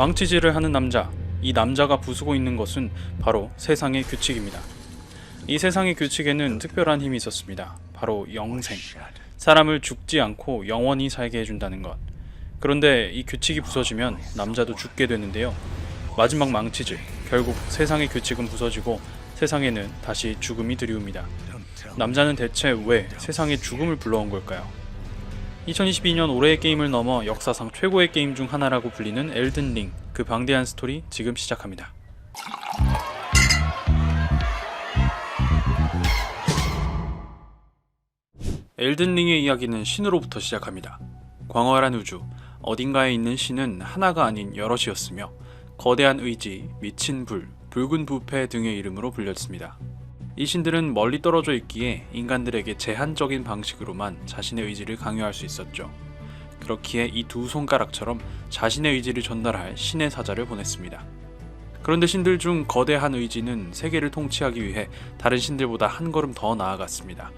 망치질을 하는 남자. 이 남자가 부수고 있는 것은 바로 세상의 규칙입니다. 이 세상의 규칙에는 특별한 힘이 있었습니다. 바로 영생. 사람을 죽지 않고 영원히 살게 해준다는 것. 그런데 이 규칙이 부서지면 남자도 죽게 되는데요. 마지막 망치질. 결국 세상의 규칙은 부서지고 세상에는 다시 죽음이 드리웁니다. 남자는 대체 왜 세상에 죽음을 불러온 걸까요? 2022년 올해의 게임을 넘어 역사상 최고의 게임 중 하나라고 불리는 엘든 링. 그 방대한 스토리 지금 시작합니다. 엘든 링의 이야기는 신으로부터 시작합니다. 광활한 우주, 어딘가에 있는 신은 하나가 아닌 여럿이었으며 거대한 의지, 미친 불, 붉은 부패 등의 이름으로 불렸습니다. 이 신들은 멀리 떨어져 있기에 인간들에게 제한적인 방식으로만 자신의 의지를 강요할 수 있었죠. 그렇기에 이 두 손가락처럼 자신의 의지를 전달할 신의 사자를 보냈습니다. 그런데 신들 중 거대한 의지는 세계를 통치하기 위해 다른 신들보다 한 걸음 더 나아갔습니다.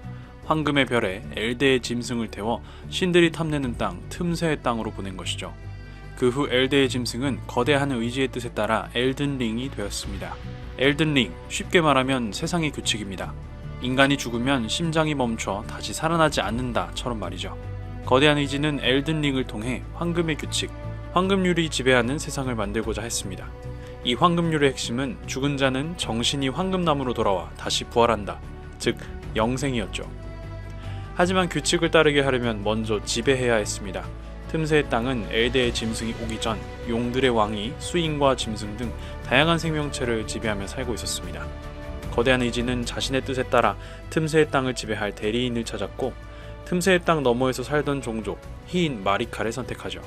황금의 별에 엘데의 짐승을 태워 신들이 탐내는 땅 틈새의 땅으로 보낸 것이죠. 그 후 엘데의 짐승은 거대한 의지의 뜻에 따라 엘든링이 되었습니다. 엘든링, 쉽게 말하면 세상의 규칙입니다. 인간이 죽으면 심장이 멈춰 다시 살아나지 않는다처럼 말이죠. 거대한 의지는 엘든링을 통해 황금의 규칙, 황금률이 지배하는 세상을 만들고자 했습니다. 이 황금률의 핵심은 죽은 자는 정신이 황금나무로 돌아와 다시 부활한다. 즉, 영생이었죠. 하지만 규칙을 따르게 하려면 먼저 지배해야 했습니다. 틈새의 땅은 엘데의 짐승이 오기 전 용들의 왕이 수인과 짐승 등 다양한 생명체를 지배하며 살고 있었습니다. 거대한 의지는 자신의 뜻에 따라 틈새의 땅을 지배할 대리인을 찾았고 틈새의 땅 너머에서 살던 종족 희인 마리카를 선택하죠.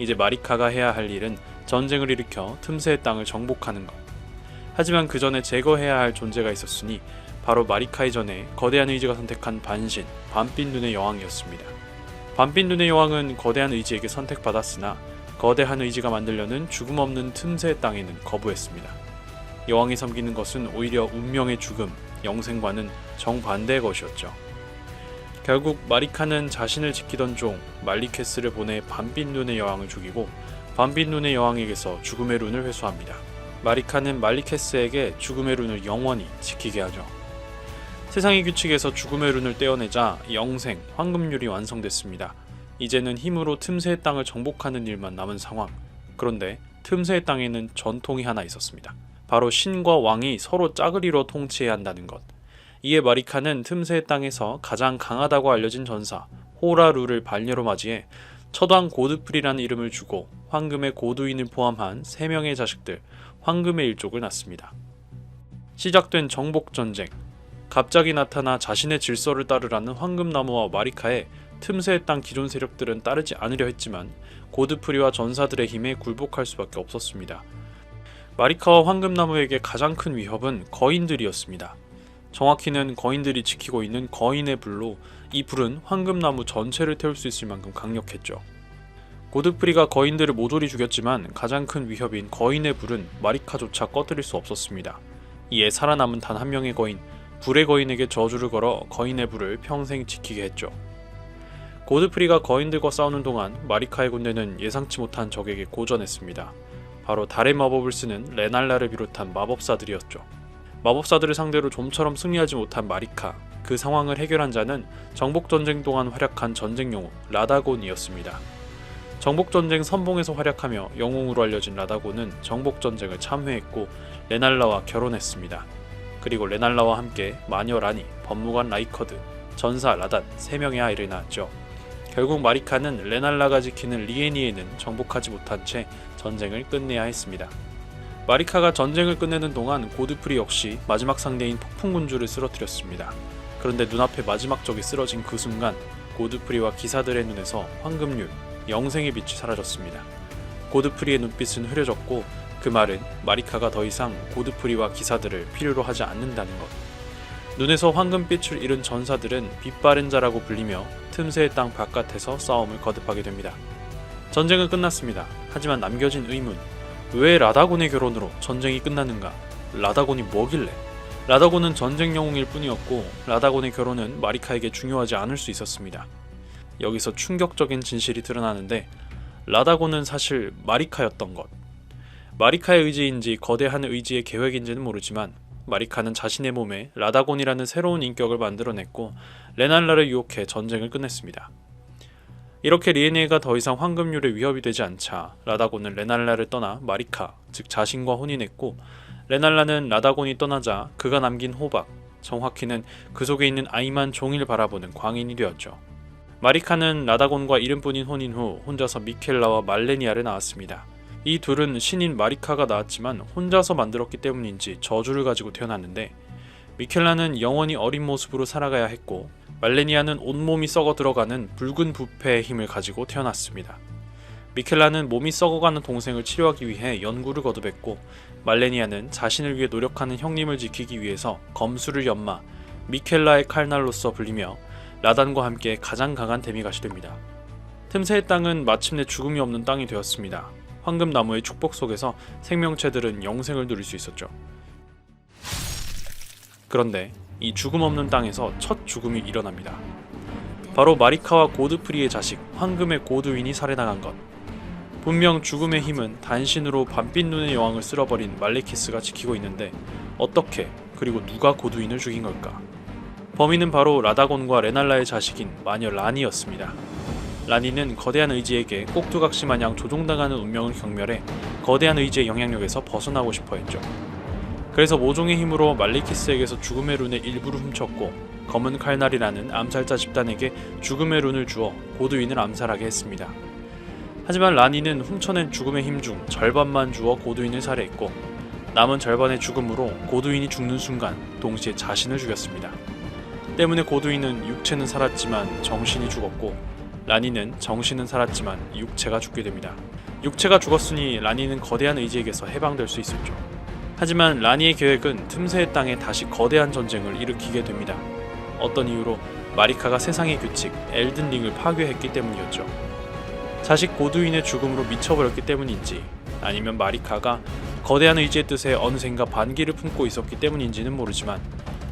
이제 마리카가 해야 할 일은 전쟁을 일으켜 틈새의 땅을 정복하는 것. 하지만 그 전에 제거해야 할 존재가 있었으니 바로 마리카 이 전에 거대한 의지가 선택한 반신, 밤빛 눈의 여왕이었습니다. 밤빛 눈의 여왕은 거대한 의지에게 선택받았으나 거대한 의지가 만들려는 죽음 없는 틈새 땅에는 거부했습니다. 여왕이 섬기는 것은 오히려 운명의 죽음, 영생과는 정반대의 것이었죠. 결국 마리카는 자신을 지키던 종 말리케스를 보내 밤빛 눈의 여왕을 죽이고 밤빛 눈의 여왕에게서 죽음의 룬을 회수합니다. 마리카는 말리케스에게 죽음의 룬을 영원히 지키게 하죠. 세상의 규칙에서 죽음의 룬을 떼어내자 영생, 황금률이 완성됐습니다. 이제는 힘으로 틈새의 땅을 정복하는 일만 남은 상황. 그런데 틈새의 땅에는 전통이 하나 있었습니다. 바로 신과 왕이 서로 짝을 이뤄 통치해야 한다는 것. 이에 마리카는 틈새의 땅에서 가장 강하다고 알려진 전사 호라루를 반려로 맞이해 처당 고드프리라는 이름을 주고 황금의 고두인을 포함한 3명의 자식들 황금의 일족을 낳습니다. 시작된 정복 전쟁. 갑자기 나타나 자신의 질서를 따르라는 황금나무와 마리카에 틈새의 땅 기존 세력들은 따르지 않으려 했지만 고드프리와 전사들의 힘에 굴복할 수밖에 없었습니다. 마리카와 황금나무에게 가장 큰 위협은 거인들이었습니다. 정확히는 거인들이 지키고 있는 거인의 불로 이 불은 황금나무 전체를 태울 수 있을 만큼 강력했죠. 고드프리가 거인들을 모조리 죽였지만 가장 큰 위협인 거인의 불은 마리카조차 꺼뜨릴 수 없었습니다. 이에 살아남은 단 한 명의 거인, 불의 거인에게 저주를 걸어 거인의 불을 평생 지키게 했죠. 고드프리가 거인들과 싸우는 동안 마리카의 군대는 예상치 못한 적에게 고전했습니다. 바로 달의 마법을 쓰는 레날라를 비롯한 마법사들이었죠. 마법사들을 상대로 좀처럼 승리하지 못한 마리카. 그 상황을 해결한 자는 정복전쟁 동안 활약한 전쟁 영웅 라다곤이었습니다. 정복전쟁 선봉에서 활약하며 영웅으로 알려진 라다곤은 정복전쟁을 참회했고 레날라와 결혼했습니다. 그리고 레날라와 함께 마녀 라니, 법무관 라이커드, 전사 라단 3명의 아이를 낳았죠. 결국 마리카는 레날라가 지키는 리에니에는 정복하지 못한 채 전쟁을 끝내야 했습니다. 마리카가 전쟁을 끝내는 동안 고드프리 역시 마지막 상대인 폭풍군주를 쓰러뜨렸습니다. 그런데 눈앞에 마지막 적이 쓰러진 그 순간 고드프리와 기사들의 눈에서 황금률, 영생의 빛이 사라졌습니다. 고드프리의 눈빛은 흐려졌고 그 말은 마리카가 더 이상 고드프리와 기사들을 필요로 하지 않는다는 것. 눈에서 황금빛을 잃은 전사들은 빛바른 자라고 불리며 틈새의 땅 바깥에서 싸움을 거듭하게 됩니다. 전쟁은 끝났습니다. 하지만 남겨진 의문. 왜 라다곤의 결혼으로 전쟁이 끝났는가? 라다곤이 뭐길래? 라다곤은 전쟁 영웅일 뿐이었고 라다곤의 결혼은 마리카에게 중요하지 않을 수 있었습니다. 여기서 충격적인 진실이 드러나는데 라다곤은 사실 마리카였던 것. 마리카의 의지인지 거대한 의지의 계획인지는 모르지만 마리카는 자신의 몸에 라다곤이라는 새로운 인격을 만들어냈고 레날라를 유혹해 전쟁을 끝냈습니다. 이렇게 리에네가 더 이상 황금률에 위협이 되지 않자 라다곤은 레날라를 떠나 마리카, 즉 자신과 혼인했고 레날라는 라다곤이 떠나자 그가 남긴 호박, 정확히는 그 속에 있는 아이만 종일 바라보는 광인이 되었죠. 마리카는 라다곤과 이름뿐인 혼인 후 혼자서 미켈라와 말레니아를 낳았습니다. 이 둘은 신인 마리카가 낳았지만 혼자서 만들었기 때문인지 저주를 가지고 태어났는데 미켈라는 영원히 어린 모습으로 살아가야 했고 말레니아는 온몸이 썩어 들어가는 붉은 부패의 힘을 가지고 태어났습니다. 미켈라는 몸이 썩어가는 동생을 치료하기 위해 연구를 거듭했고 말레니아는 자신을 위해 노력하는 형님을 지키기 위해서 검수를 연마 미켈라의 칼날로서 불리며 라단과 함께 가장 강한 데미갓이 됩니다. 틈새의 땅은 마침내 죽음이 없는 땅이 되었습니다. 황금나무의 축복 속에서 생명체들은 영생을 누릴 수 있었죠. 그런데 이 죽음 없는 땅에서 첫 죽음이 일어납니다. 바로 마리카와 고드프리의 자식 황금의 고드윈이 살해당한 것. 분명 죽음의 힘은 단신으로 밤빛 눈의 여왕을 쓸어버린 말레키스가 지키고 있는데 어떻게 그리고 누가 고드윈을 죽인 걸까? 범인은 바로 라다곤과 레날라의 자식인 마녀 라니였습니다. 라니는 거대한 의지에게 꼭두각시 마냥 조종당하는 운명을 경멸해 거대한 의지의 영향력에서 벗어나고 싶어 했죠. 그래서 모종의 힘으로 말리키스에게서 죽음의 룬의 일부를 훔쳤고 검은 칼날이라는 암살자 집단에게 죽음의 룬을 주어 고드윈을 암살하게 했습니다. 하지만 라니는 훔쳐낸 죽음의 힘 중 절반만 주어 고드윈을 살해했고 남은 절반의 죽음으로 고드윈이 죽는 순간 동시에 자신을 죽였습니다. 때문에 고드윈은 육체는 살았지만 정신이 죽었고 라니는 정신은 살았지만 육체가 죽게 됩니다. 육체가 죽었으니 라니는 거대한 의지에게서 해방될 수 있었죠. 하지만 라니의 계획은 틈새의 땅에 다시 거대한 전쟁을 일으키게 됩니다. 어떤 이유로 마리카가 세상의 규칙 엘든링을 파괴했기 때문이었죠. 자식 고두인의 죽음으로 미쳐버렸기 때문인지 아니면 마리카가 거대한 의지의 뜻에 어느샌가 반기를 품고 있었기 때문인지는 모르지만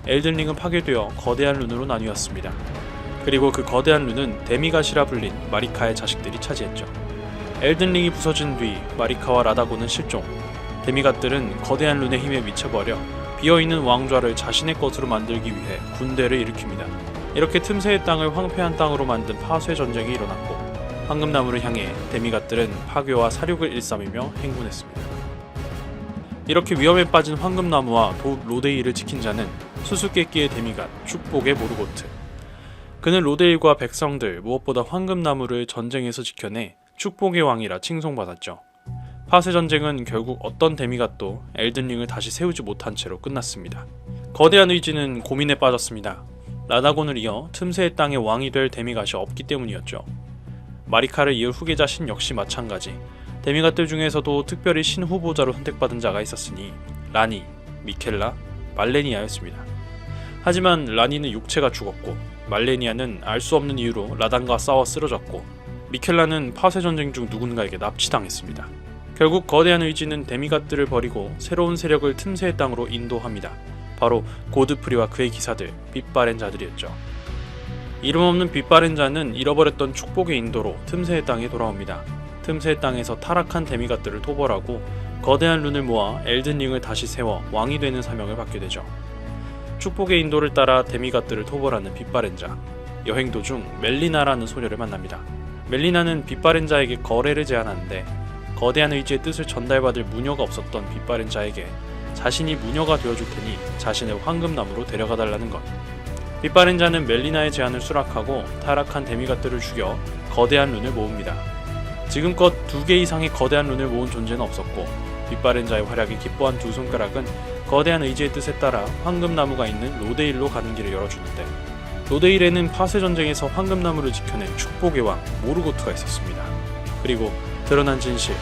엘든링은 파괴되어 거대한 룬으로 나뉘었습니다. 그리고 그 거대한 룬은 데미갓이라 불린 마리카의 자식들이 차지했죠. 엘든링이 부서진 뒤 마리카와 라다고는 실종. 데미갓들은 거대한 룬의 힘에 미쳐버려 비어있는 왕좌를 자신의 것으로 만들기 위해 군대를 일으킵니다. 이렇게 틈새의 땅을 황폐한 땅으로 만든 파쇄 전쟁이 일어났고 황금나무를 향해 데미갓들은 파괴와 사륙을 일삼으며 행군했습니다. 이렇게 위험에 빠진 황금나무와 도 로데이를 지킨 자는 수수께끼의 데미갓, 축복의 모르고트. 그는 로데일과 백성들 무엇보다 황금나무를 전쟁에서 지켜내 축복의 왕이라 칭송받았죠. 파쇄 전쟁은 결국 어떤 데미갓도 엘든링을 다시 세우지 못한 채로 끝났습니다. 거대한 의지는 고민에 빠졌습니다. 라다곤을 이어 틈새의 땅의 왕이 될 데미갓이 없기 때문이었죠. 마리카를 이을 후계자 신 역시 마찬가지. 데미갓들 중에서도 특별히 신 후보자로 선택받은 자가 있었으니 라니, 미켈라, 말레니아였습니다. 하지만 라니는 육체가 죽었고 말레니아는 알 수 없는 이유로 라단과 싸워 쓰러졌고 미켈라는 파쇄 전쟁 중 누군가에게 납치당했습니다. 결국 거대한 의지는 데미갓들을 버리고 새로운 세력을 틈새의 땅으로 인도합니다. 바로 고드프리와 그의 기사들, 빛바렌 자들이었죠. 이름 없는 빛바렌 자는 잃어버렸던 축복의 인도로 틈새의 땅에 돌아옵니다. 틈새의 땅에서 타락한 데미갓들을 토벌하고 거대한 룬을 모아 엘든링을 다시 세워 왕이 되는 사명을 받게 되죠. 축복의 인도를 따라 데미갓들을 토벌하는 빛바렌자. 여행 도중 멜리나라는 소녀를 만납니다. 멜리나는 빛바렌자에게 거래를 제안하는데 거대한 의지의 뜻을 전달받을 무녀가 없었던 빛바렌자에게 자신이 무녀가 되어줄 테니 자신을 황금나무로 데려가 달라는 것. 빛바렌자는 멜리나의 제안을 수락하고 타락한 데미갓들을 죽여 거대한 룬을 모읍니다. 지금껏 두 개 이상의 거대한 룬을 모은 존재는 없었고 빛바렌자의 활약에 기뻐한 두 손가락은 거대한 의지의 뜻에 따라 황금나무가 있는 로데일로 가는 길을 열어주는데 로데일에는 파쇄 전쟁에서 황금나무를 지켜낸 축복의 왕 모르고트가 있었습니다. 그리고 드러난 진실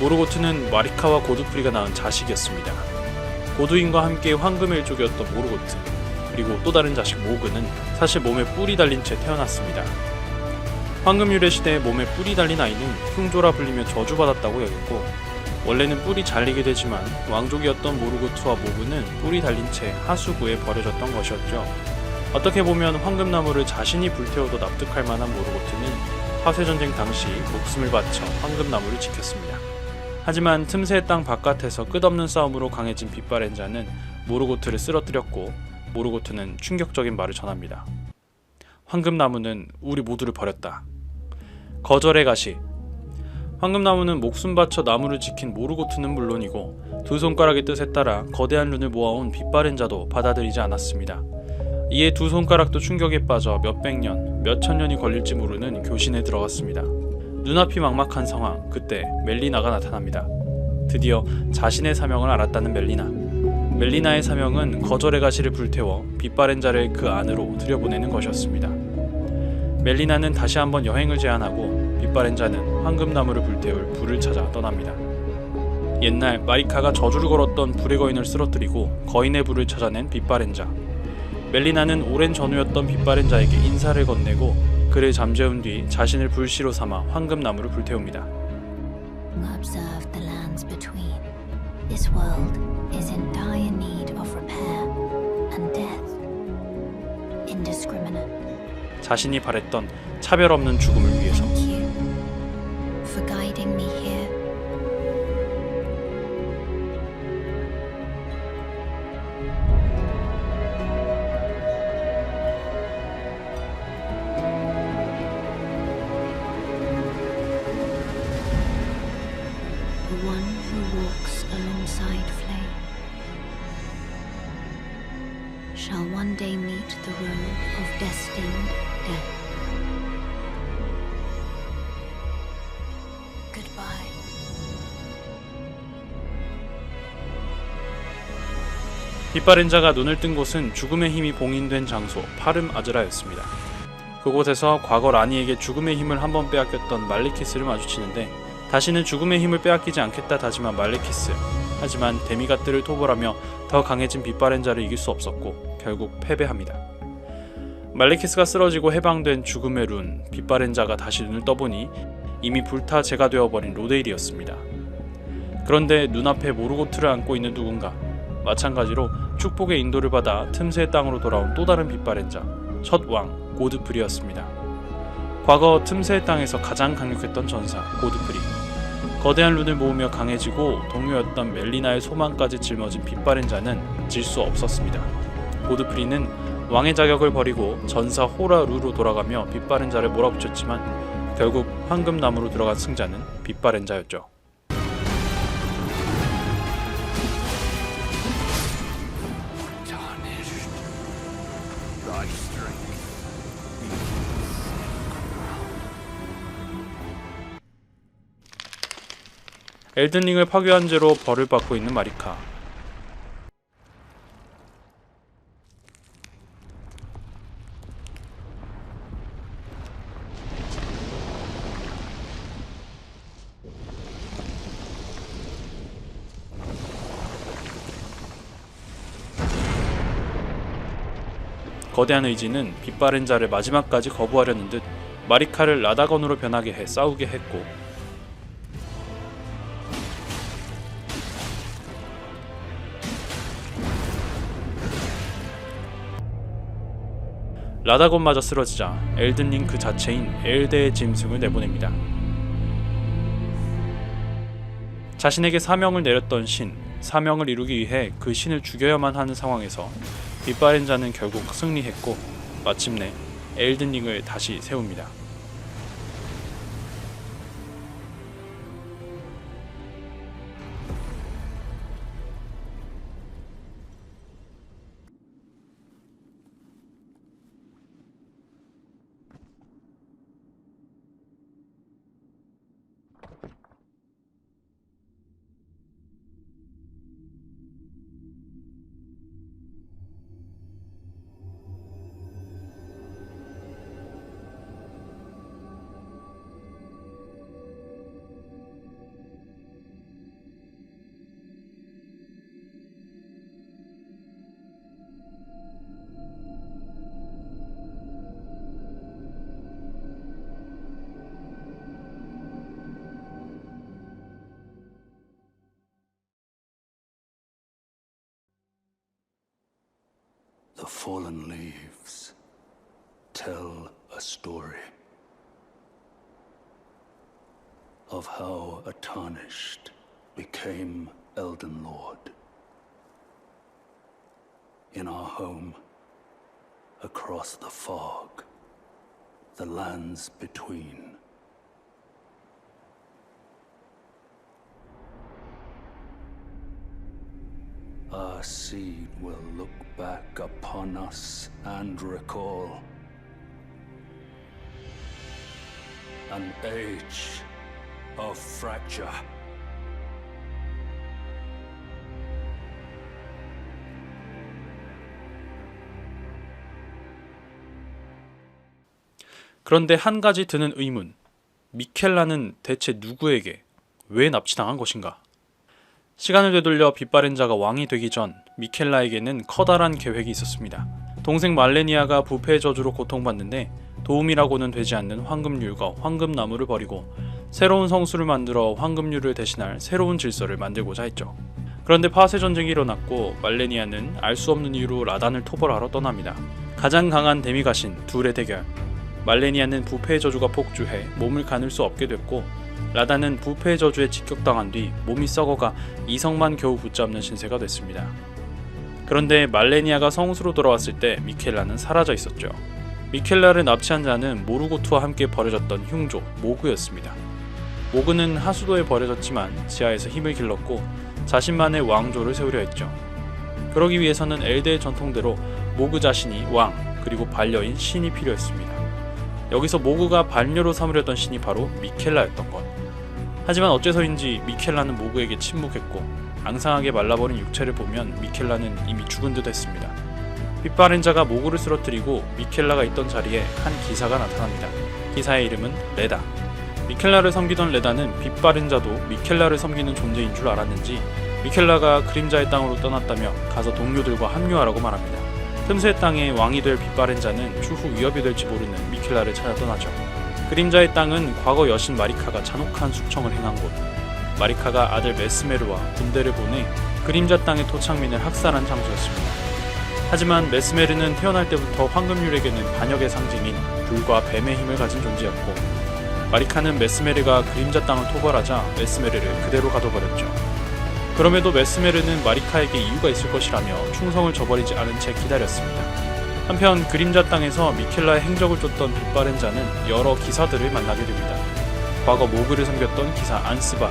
모르고트는 마리카와 고드프리가 낳은 자식이었습니다. 고두인과 함께 황금의 일족이었던 모르고트 그리고 또 다른 자식 모그는 사실 몸에 뿔이 달린 채 태어났습니다. 황금유래 시대에 몸에 뿔이 달린 아이는 흉조라 불리며 저주받았다고 여겼고 원래는 뿔이 잘리게 되지만 왕족이었던 모르고트와 모그는 뿔이 달린 채 하수구에 버려졌던 것이었죠. 어떻게 보면 황금나무를 자신이 불태워도 납득할 만한 모르고트는 파쇄전쟁 당시 목숨을 바쳐 황금나무를 지켰습니다. 하지만 틈새의 땅 바깥에서 끝없는 싸움으로 강해진 빛바렌자는 모르고트를 쓰러뜨렸고 모르고트는 충격적인 말을 전합니다. 황금나무는 우리 모두를 버렸다. 거절의 가시 황금나무는 목숨 바쳐 나무를 지킨 모르고트는 물론이고 두 손가락의 뜻에 따라 거대한 룬을 모아온 빛바렌자도 받아들이지 않았습니다. 이에 두 손가락도 충격에 빠져 몇백 년, 몇천 년이 걸릴지 모르는 교신에 들어갔습니다. 눈앞이 막막한 상황, 그때 멜리나가 나타납니다. 드디어 자신의 사명을 알았다는 멜리나. 멜리나의 사명은 거절의 가시를 불태워 빛바렌자를 그 안으로 들여보내는 것이었습니다. 멜리나는 다시 한번 여행을 제안하고 빛바렌자는 황금나무를 불태울 불을 찾아 떠납니다. 옛날 마리카가 저주를 걸었던 불의 거인을 쓰러뜨리고 거인의 불을 찾아낸 빛바렌자. 멜리나는 오랜 전우였던 빛바렌자에게 인사를 건네고 그를 잠재운 뒤 자신을 불씨로 삼아 황금나무를 불태웁니다. Observe the lands between. This world is in dire need of repair and death. Indiscriminate. 자신이 바랬던 차별 없는 죽음을 위해서 빛바렌자가 눈을 뜬 곳은 죽음의 힘이 봉인된 장소 파름 아즈라였습니다. 그곳에서 과거 라니에게 죽음의 힘을 한번 빼앗겼던 말리키스를 마주치는데 다시는 죽음의 힘을 빼앗기지 않겠다 다짐한 말리키스. 하지만 데미가트를 토벌하며 더 강해진 빛바렌자를 이길 수 없었고 결국 패배합니다. 말리키스가 쓰러지고 해방된 죽음의 룬 빛바렌자가 다시 눈을 떠보니 이미 불타 재가 되어버린 로데일이었습니다. 그런데 눈앞에 모르고트를 안고 있는 누군가 마찬가지로 축복의 인도를 받아 틈새의 땅으로 돌아온 또 다른 빛바렌자 첫 왕 고드프리였습니다. 과거 틈새의 땅에서 가장 강력했던 전사 고드프리 거대한 룬을 모으며 강해지고 동료였던 멜리나의 소망까지 짊어진 빛바렌자는 질 수 없었습니다. 고드프리는 왕의 자격을 버리고 전사 호라 루로 돌아가며 빛바렌자를 몰아붙였지만 결국 황금나무로 들어간 승자는 빛바렌자였죠. 엘든링을 파괴한 죄로 벌을 받고 있는 마리카. 거대한 의지는 빛바른 자를 마지막까지 거부하려는 듯 마리카를 라다건으로 변하게 해 싸우게 했고 라다곤마저 쓰러지자 엘든링 그 자체인 엘데의 짐승을 내보냅니다. 자신에게 사명을 내렸던 신, 사명을 이루기 위해 그 신을 죽여야만 하는 상황에서 빛바렌자는 결국 승리했고 마침내 엘든링을 다시 세웁니다. The fallen leaves tell a story of how a tarnished became Elden Lord. In our home, across the fog, the lands between. Seed will look back upon us and recall an age of fracture. 그런데 한 가지 드는 의문. 미켈라는 대체 누구에게 왜 납치당한 것인가? 시간을 되돌려 빛바랜 자가 왕이 되기 전 미켈라에게는 커다란 계획이 있었습니다. 동생 말레니아가 부패의 저주로 고통받는데 도움이라고는 되지 않는 황금률과 황금나무를 버리고 새로운 성수를 만들어 황금률을 대신할 새로운 질서를 만들고자 했죠. 그런데 파세 전쟁이 일어났고 말레니아는 알 수 없는 이유로 라단을 토벌하러 떠납니다. 가장 강한 데미가신 둘의 대결. 말레니아는 부패의 저주가 폭주해 몸을 가눌 수 없게 됐고 라단은 부패의 저주에 직격당한 뒤 몸이 썩어가 이성만 겨우 붙잡는 신세가 됐습니다. 그런데 말레니아가 성수로 돌아왔을 때 미켈라는 사라져 있었죠. 미켈라를 납치한 자는 모르고트와 함께 버려졌던 흉조 모그였습니다. 모그는 하수도에 버려졌지만 지하에서 힘을 길렀고 자신만의 왕조를 세우려 했죠. 그러기 위해서는 엘드의 전통대로 모그 자신이 왕 그리고 반려인 신이 필요했습니다. 여기서 모그가 반려로 삼으려던 신이 바로 미켈라였던 것. 하지만 어째서인지 미켈라는 모그에게 침묵했고 앙상하게 말라버린 육체를 보면 미켈라는 이미 죽은 듯 했습니다. 빛바랜 자가 모그를 쓰러뜨리고 미켈라가 있던 자리에 한 기사가 나타납니다. 기사의 이름은 레다. 미켈라를 섬기던 레다는 빛바랜 자도 미켈라를 섬기는 존재인 줄 알았는지 미켈라가 그림자의 땅으로 떠났다며 가서 동료들과 합류하라고 말합니다. 틈새 땅의 왕이 될 빛바랜 자는 추후 위협이 될지 모르는 미켈라를 찾아 떠나죠. 그림자의 땅은 과거 여신 마리카가 잔혹한 숙청을 행한 곳. 마리카가 아들 메스메르와 군대를 보내 그림자 땅의 토착민을 학살한 장소였습니다. 하지만 메스메르는 태어날 때부터 황금률에게는 반역의 상징인 불과 뱀의 힘을 가진 존재였고 마리카는 메스메르가 그림자 땅을 토벌하자 메스메르를 그대로 가둬버렸죠. 그럼에도 메스메르는 마리카에게 이유가 있을 것이라며 충성을 저버리지 않은 채 기다렸습니다. 한편 그림자 땅에서 미켈라의 행적을 쫓던 빛바랜 자는 여러 기사들을 만나게 됩니다. 과거 모그를 섬겼던 기사 안스바,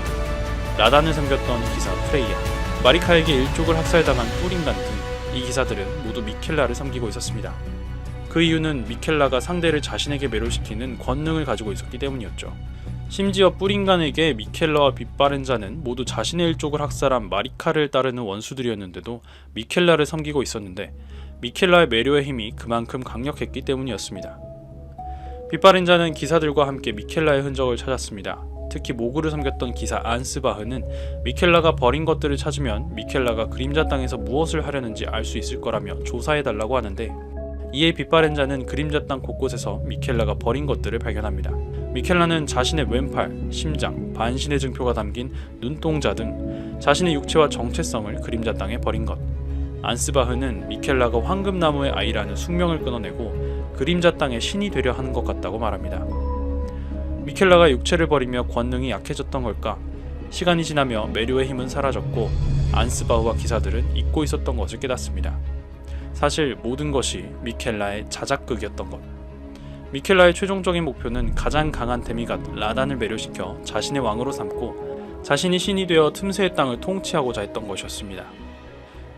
라단을 섬겼던 기사 프레이야, 마리카에게 일족을 학살당한 뿌린간 등 이 기사들은 모두 미켈라를 섬기고 있었습니다. 그 이유는 미켈라가 상대를 자신에게 매료시키는 권능을 가지고 있었기 때문이었죠. 심지어 뿌린간에게 미켈라와 빛바랜 자는 모두 자신의 일족을 학살한 마리카를 따르는 원수들이었는데도 미켈라를 섬기고 있었는데 미켈라의 매료의 힘이 그만큼 강력했기 때문이었습니다. 빛바랜 자는 기사들과 함께 미켈라의 흔적을 찾았습니다. 특히 모구를 섬겼던 기사 안스바흐는 미켈라가 버린 것들을 찾으면 미켈라가 그림자 땅에서 무엇을 하려는지 알 수 있을 거라며 조사해달라고 하는데 이에 빛바랜 자는 그림자 땅 곳곳에서 미켈라가 버린 것들을 발견합니다. 미켈라는 자신의 왼팔, 심장, 반신의 증표가 담긴 눈동자 등 자신의 육체와 정체성을 그림자 땅에 버린 것. 안스바흐는 미켈라가 황금나무의 아이라는 숙명을 끊어내고 그림자 땅의 신이 되려 하는 것 같다고 말합니다. 미켈라가 육체를 버리며 권능이 약해졌던 걸까? 시간이 지나며 메료의 힘은 사라졌고 안스바흐와 기사들은 잊고 있었던 것을 깨닫습니다. 사실 모든 것이 미켈라의 자작극이었던 것. 미켈라의 최종적인 목표는 가장 강한 데미갓 라단을 매료시켜 자신의 왕으로 삼고 자신이 신이 되어 틈새의 땅을 통치하고자 했던 것이었습니다.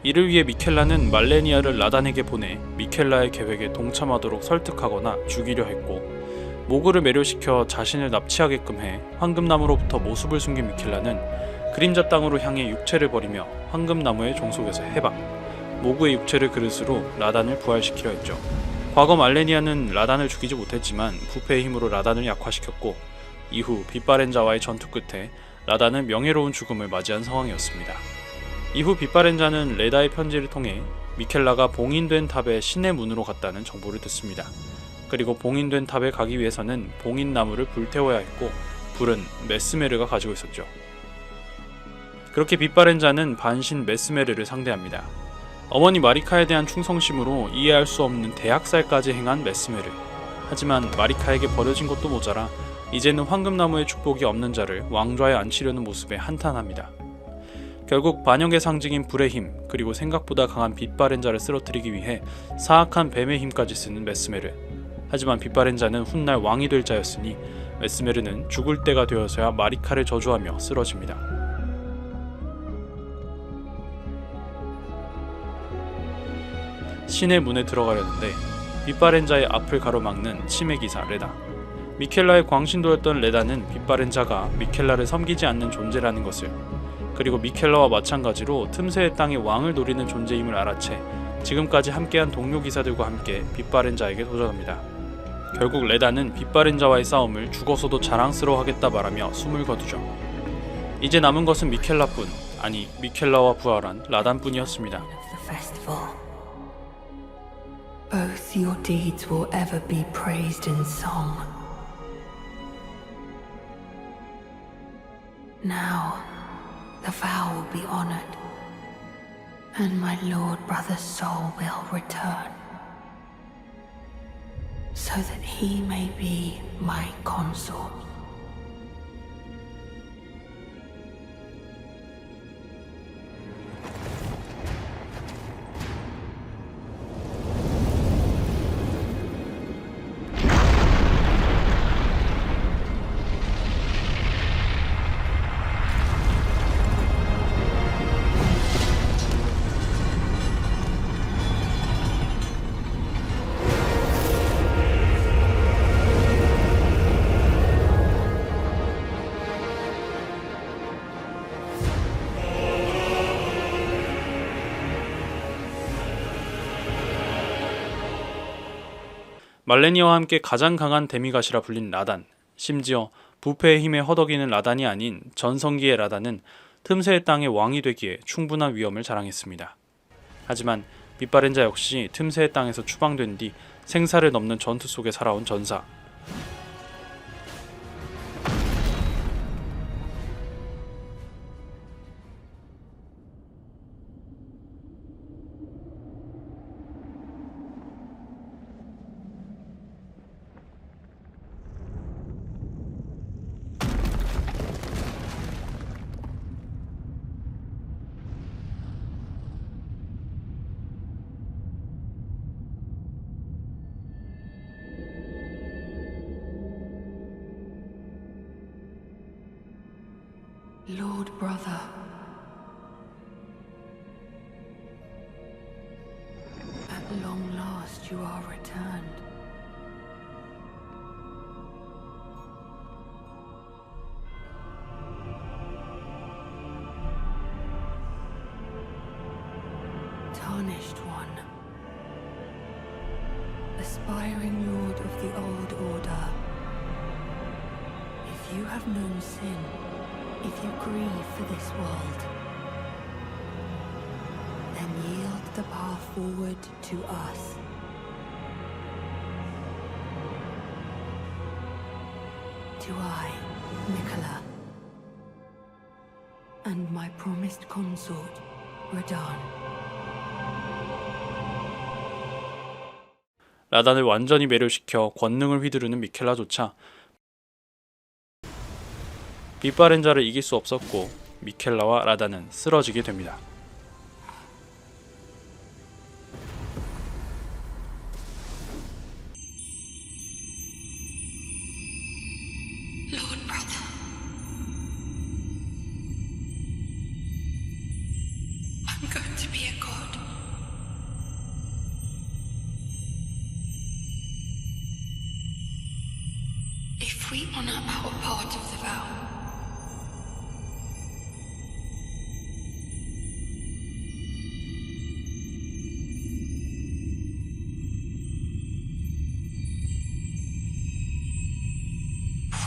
이를 위해 미켈라는 말레니아를 라단에게 보내 미켈라의 계획에 동참하도록 설득하거나 죽이려 했고 모그를 매료시켜 자신을 납치하게끔 해 황금나무로부터 모습을 숨긴 미켈라는 그림자 땅으로 향해 육체를 버리며 황금나무의 종속에서 해방 모그의 육체를 그릇으로 라단을 부활시키려 했죠. 과거 말레니아는 라단을 죽이지 못했지만 부패의 힘으로 라단을 약화시켰고 이후 빛바렌자와의 전투 끝에 라단은 명예로운 죽음을 맞이한 상황이었습니다. 이후 빛바렌자는 레다의 편지를 통해 미켈라가 봉인된 탑의 신의 문으로 갔다는 정보를 듣습니다. 그리고 봉인된 탑에 가기 위해서는 봉인 나무를 불태워야 했고 불은 메스메르가 가지고 있었죠. 그렇게 빛바렌자는 반신 메스메르를 상대합니다. 어머니 마리카에 대한 충성심으로 이해할 수 없는 대학살까지 행한 메스메르. 하지만 마리카에게 버려진 것도 모자라 이제는 황금나무의 축복이 없는 자를 왕좌에 앉히려는 모습에 한탄합니다. 결국 반역의 상징인 불의 힘 그리고 생각보다 강한 빛바랜 자를 쓰러뜨리기 위해 사악한 뱀의 힘까지 쓰는 메스메르. 하지만 빛바랜 자는 훗날 왕이 될 자였으니 메스메르는 죽을 때가 되어서야 마리카를 저주하며 쓰러집니다. 신의 문에 들어가려는데 빛바랜 자의 앞을 가로막는 치매 기사 레다. 미켈라의 광신도였던 레다는 빛바랜 자가 미켈라를 섬기지 않는 존재라는 것을 그리고 미켈라와 마찬가지로 틈새의 땅의 왕을 노리는 존재임을 알아채 지금까지 함께한 동료 기사들과 함께 빛바랜 자에게 도전합니다. 결국 레다는 빛바랜 자와의 싸움을 죽어서도 자랑스러워하겠다 말하며 숨을 거두죠. 이제 남은 것은 미켈라뿐 아니 미켈라와 부활한 라단뿐이었습니다. Both your deeds will ever be praised in song. Now, the vow will be honored, and my lord brother's soul will return, so that he may be my consort. 말레니아와 함께 가장 강한 데미갓이라 불린 라단. 심지어 부패의 힘에 허덕이는 라단이 아닌 전성기의 라단은 틈새의 땅의 왕이 되기에 충분한 위엄을 자랑했습니다. 하지만 빛바렌자 역시 틈새의 땅에서 추방된 뒤 생사를 넘는 전투 속에 살아온 전사. You are returned. Tarnished one. Aspiring lord of the old order. If you have known sin, if you grieve for this world, then yield the path forward to us. To I, Nicola, and my promised consort, Radan. 라단을 완전히 매료시켜 권능을 휘두르는 미켈라조차 빛바렌자를 이길 수 없었고 미켈라와 라단은 쓰러지게 됩니다.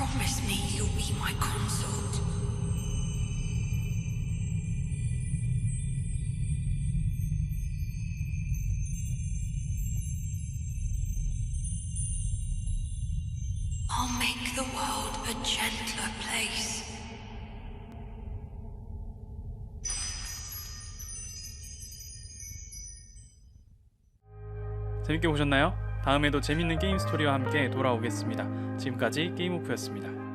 promise me you'll be my consort. I'll make the world a gentler place. 재밌게 보셨나요? 다음에도 재밌는 게임 스토리와 함께 돌아오겠습니다. 지금까지 게임오프였습니다.